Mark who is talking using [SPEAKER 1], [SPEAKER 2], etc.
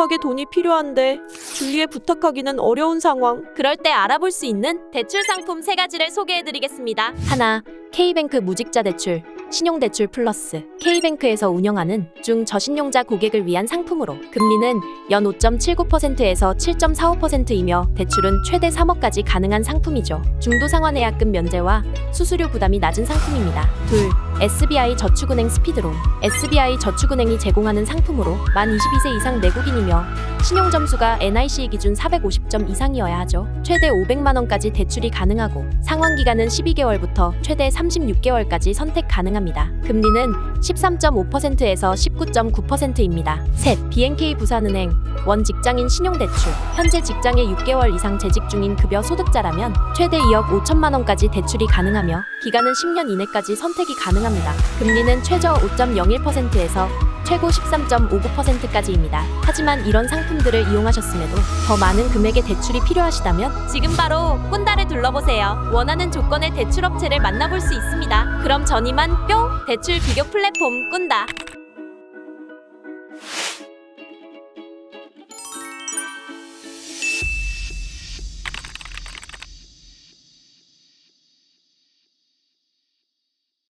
[SPEAKER 1] 급하게 돈이 필요한데 줄리에 부탁하기는 어려운 상황.
[SPEAKER 2] 그럴 때 알아볼 수 있는 대출 상품 세 가지를 소개해드리겠습니다. 하나, K뱅크 무직자 대출, 신용대출 플러스. K뱅크에서 운영하는 중저신용자 고객을 위한 상품으로 금리는 연 5.79%에서 7.45%이며 대출은 최대 3억까지 가능한 상품이죠. 중도 상환예약금 면제와 수수료 부담이 낮은 상품입니다. 둘, SBI 저축은행 스피드론. SBI 저축은행이 제공하는 상품으로 만 22세 이상 내국인이며 신용 점수가 NIC 기준 450점 이상이어야 하죠. 최대 500만 원까지 대출이 가능하고 상환 기간은 12개월부터 최대 36개월까지 선택 가능합니다. 금리는 13.5%에서 19.9%입니다. 셋, BNK 부산은행 원 직장인 신용 대출. 현재 직장에 6개월 이상 재직 중인 급여 소득자라면 최대 2억 5천만 원까지 대출이 가능하며 기간은 10년 이내까지 선택이 가능합니다. 금리는 최저 5.01%에서 최고 13.59%까지입니다. 하지만 이런 상품들을 이용하셨음에도 더 많은 금액의 대출이 필요하시다면 지금 바로 꾼다를 둘러보세요. 원하는 조건의 대출 업체를 만나볼 수 있습니다. 그럼 전 이만 뿅 대출 비교 플랫폼 꾼다.